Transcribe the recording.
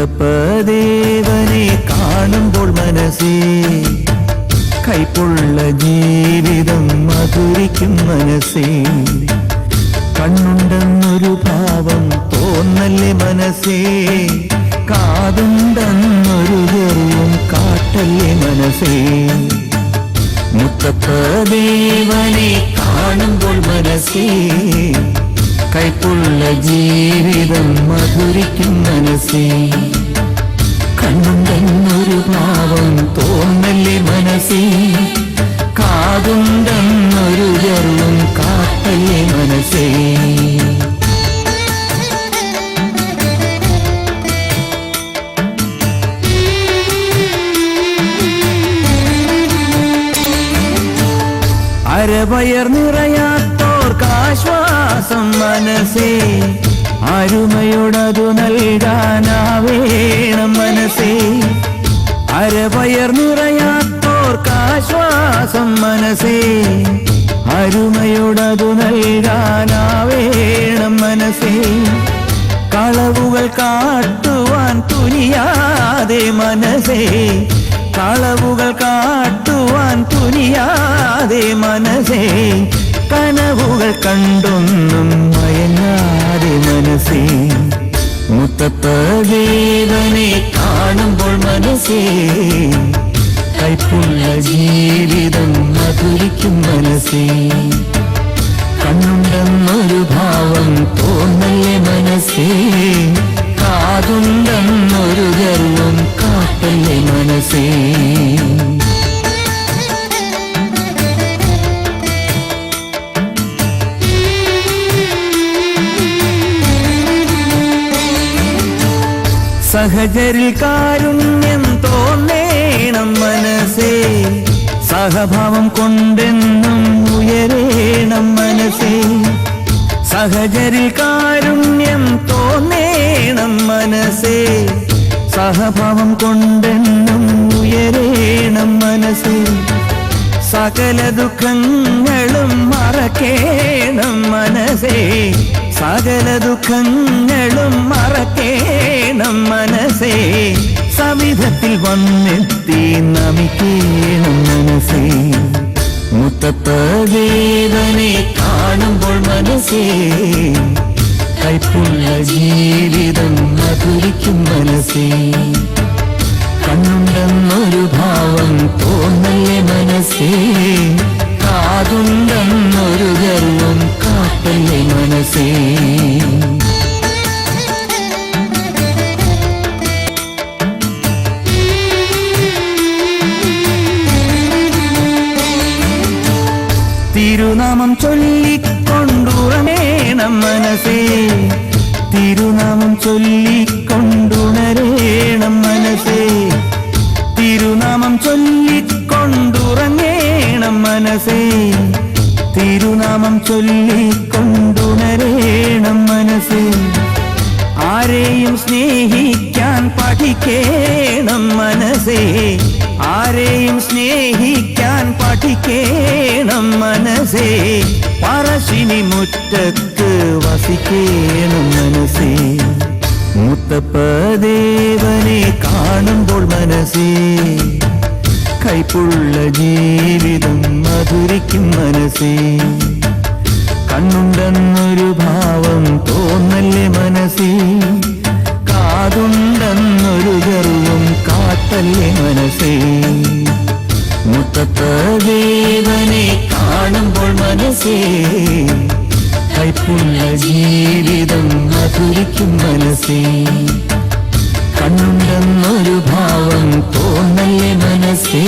മുത്തപ്പദേവനെ കാണുമ്പോൾ മനസ്സേ കൈപ്പുള്ള ജീവിതം മധുരിക്കും മനസ്സേ. കണ്ണുണ്ടെന്നൊരു ഭാവം തോന്നല്ലേ മനസ്സേ. കാതുണ്ടെന്നൊരു ഗർവം കാട്ടല്ലേ മനസ്സേ. മുത്തപ്പദേവനെ കാണുമ്പോൾ മനസ്സേ. കൈപ്പുള്ള ജീവിതം മധുരിക്കും മനസ്സേ. കണ്ണുണ്ടെന്നൊരു ഭാവം തോന്നല്ലേ മനസ്സേ. കാതുണ്ടെന്നൊരു ജർമ്മം കാത്തല്ലേ മനസ്സേ. അരവയർ നിറയാത്തോർക്കാശ്വാസം മനസ്സേ അരുമയോടതു നൽകാനാവേണം മനസ്സേ. അരവയർ നിറയാത്തോർക്കാശ്വാസം മനസ്സേ അരുമയോടതു നൽകാനാവേണം മനസ്സേ. കളവുകൾ കാട്ടുവാൻ തുനിയാതെ മനസ്സേ കളവുകൾ കാട്ടുവാൻ തുനിയാതെ മനസ്സേ. കനവുകൾ കണ്ടൊന്നും മയങ്ങാതെ മനസ്സേ. മുത്തപ്പദേവനെ കാണുമ്പോൾ മനസ്സേ. കൈപ്പുള്ള ജീവിതം മധുരിക്കും മനസ്സേ. കണ്ണുണ്ടെന്നൊരു ഭാവം തോന്നല്ലേ മനസ്സേ. കാതുണ്ടെന്നൊരു ഗർവം കാട്ടല്ലേ മനസ്സേ. സഹചരിൽ കാരുണ്യം തോന്നേണം മനസ്സേ. സഹഭാവം കൊണ്ടെന്നും ഉയരേണം മനസ്സേ. സഹചരിൽ കാരുണ്യം തോന്നേണം മനസ്സേ. സഹഭാവം കൊണ്ടെന്നും ഉയരേണം മനസ്സേ. സകല ദുഃഖങ്ങളും മറക്കേണം മനസ്സേ. സകല ദുഃഖങ്ങളും മറക്കേണം മനസ്സേ. സവിധത്തിൽ വന്നെത്തി നമിക്കേണം മനസ്സേ. മുത്തപ്പദേവനെ കാണുമ്പോൾ മനസ്സേ. കൈപ്പുള്ള ജീവിതം മധുരിക്കും മനസ്സേ. കണ്ണുണ്ടെന്നൊരു ഭാവം തോന്നല്ലേ മനസ്സേ. കാതുണ്ടെന്നൊരു തിരുനാമം ചൊല്ലിക്കൊണ്ടുറമേണം മനസ്സേ. തിരുനാമം ചൊല്ലിക്കൊണ്ടുണരേണം മനസ്സേ. തിരുനാമം ചൊല്ലിക്കൊണ്ടുറങ്ങേണം മനസ്സേ. തിരുനാമം ചൊല്ലിക്കൊണ്ടുണരേണം മനസ്സേ. ആരെയും സ്നേഹിക്കാൻ പഠിക്കേണം മനസ്സേ. ആരെയും സ്നേഹിക്കാൻ പഠിക്കേണം മനസ്സേ. പറശ്ശിനി മുറ്റത്ത് വസിക്കേണം മനസ്സേ. മുത്തപ്പദേവനെ കാണുമ്പോൾ മനസ്സേ. കൈപ്പുള്ള ജീവിതം മധുരിക്കും മനസ്സേ. കണ്ണുണ്ടെന്നൊരു ഭാവം തോന്നല്ലേ മനസ്സേ. മനസ്സേ കൈപ്പുള്ള ജീവിതം മധുരിക്കും മനസ്സേ. കണ്ണുണ്ടെന്നൊരു ഭാവം തോന്നല്ലേ മനസ്സേ.